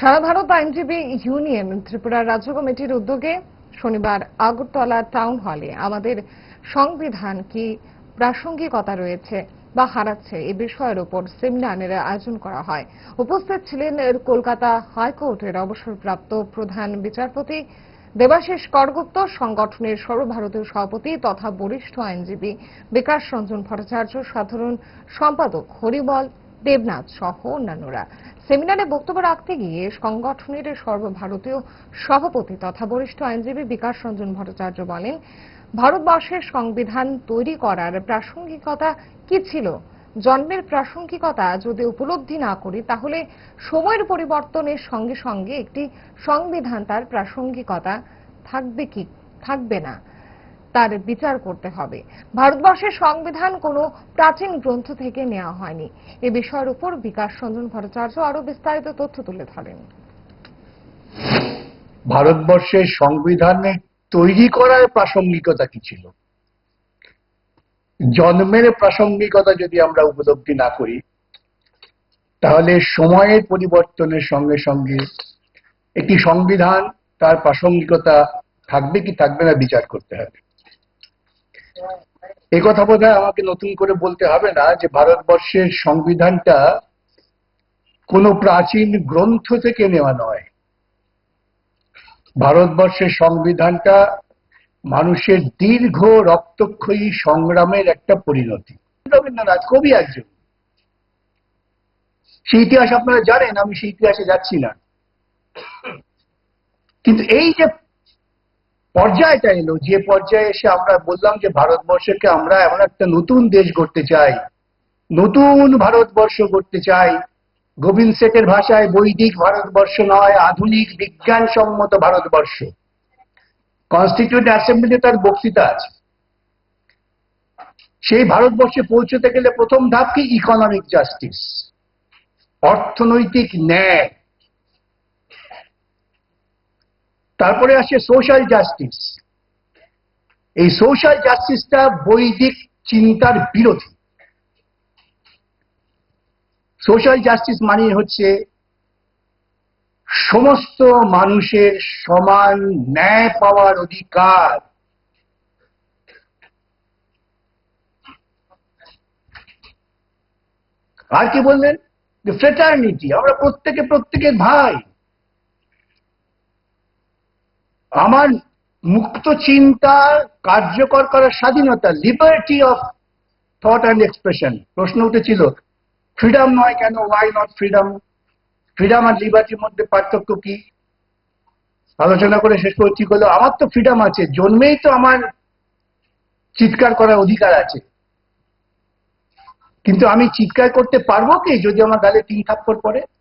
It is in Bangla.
সারা ভারত আইনজীবী ইউনিয়ন ত্রিপুরা রাজ্য কমিটির উদ্যোগে শনিবার আগরতলা টাউন হলে আমাদের সংবিধান কি প্রাসঙ্গিকতা রয়েছে বা হারাচ্ছে এ বিষয়ের উপর সেমিনারের আয়োজন করা হয়। উপস্থিত ছিলেন কলকাতা হাইকোর্টের অবসরপ্রাপ্ত প্রধান বিচারপতি দেবাশিস করগুপ্ত, সংগঠনের সর্বভারতীয় সভাপতি তথা বরিষ্ঠ আইনজীবী বিকাশ রঞ্জন ভট্টাচার্য, সাধারণ সম্পাদক হরিবল দেবনাথ সহ অন্যান্যরা। সেমিনারে বক্তব্য রাখতে গিয়ে সংগঠনের সর্বভারতীয় সভাপতি তথা বরিষ্ঠ আইনজীবী বিকাশ রঞ্জন ভট্টাচার্য বলেন, ভারতবর্ষের সংবিধান তৈরি করার প্রাসঙ্গিকতা কি ছিল? জন্মের প্রাসঙ্গিকতা যদি উপলব্ধি না করি, তাহলে সময়ের পরিবর্তনের সঙ্গে সঙ্গে একটি সংবিধান তার প্রাসঙ্গিকতা থাকবে কি, থাকবে না। তার বিচার করতে হবে। ভারতবর্ষের সংবিধান কোনো প্রাচীন গ্রন্থ থেকে নেওয়া হয়নি। এ বিষয়ের উপর বিকাশ রঞ্জন ভট্টাচার্য আরও বিস্তারিত তথ্য তুলে ধরেন। ভারতবর্ষের সংবিধানে তৈরি করার প্রাসঙ্গিকতা কি ছিল? জন্মের প্রাসঙ্গিকতা যদি আমরা উপলব্ধি না করি, তাহলে সময়ের পরিবর্তনের সঙ্গে সঙ্গে একটি সংবিধান তার প্রাসঙ্গিকতা থাকবে কি থাকবে না বিচার করতে হবে। এ কথা বোধ আমাকে নতুন করে বলতে হবে না যে ভারতবর্ষের সংবিধানটা কোনো প্রাচীন গ্রন্থ থেকে নেওয়া নয়। ভারতবর্ষের সংবিধানটা মানুষের দীর্ঘ রক্তক্ষয়ী সংগ্রামের একটা পরিণতি। রবীন্দ্রনাথ কবি একজন। সেই ইতিহাস আপনারা জানেন, আমি সেই ইতিহাসে যাচ্ছি না। কিন্তু এই যে পর্যায়টা এলো। যে পর্যায়ে এসে আমরা বললাম যে ভারতবর্ষকে আমরা এমন একটা নতুন দেশ গড়তে চাই, নতুন ভারতবর্ষ গড়তে চাই। গোবিন্দ শেখের ভাষায় বৈদিক ভারতবর্ষ নয়, আধুনিক বিজ্ঞানসম্মত ভারতবর্ষ। কনস্টিটিউট অ্যাসেম্বলিতে তার বক্তৃতা আছে। সেই ভারতবর্ষে পৌঁছতে গেলে প্রথম ধাপ কি? ইকোনমিক জাস্টিস অর্থনৈতিক ন্যায়। তারপরে আসে সোশ্যাল জাস্টিস এই সোশ্যাল জাস্টিসটা বৈদিক চিন্তার বিরোধী। সোশ্যাল জাস্টিস মানে হচ্ছে সমস্ত মানুষের সমান ন্যায় পাওয়ার অধিকার। আর কি বললেন? যে ফ্রেটার্নিটি আমরা প্রত্যেকে প্রত্যেকের ভাই। আমার মুক্ত চিন্তা, কার্যকর করার স্বাধীনতা liberty of thought and expression প্রশ্ন উঠেছিল ফ্রিডম নয় কেন? ওয়াই নট ফ্রিডম ফ্রিডম আর লিবার্টির মধ্যে পার্থক্য কি? আলোচনা করে শেষ করে ঠিক আমার তো ফ্রিডম আছে, জন্মেই তো আমার চিৎকার করার অধিকার আছে। কিন্তু আমি চিৎকার করতে পারব কি, যদি আমার গালে তিন থাপ্পড় পড়ে?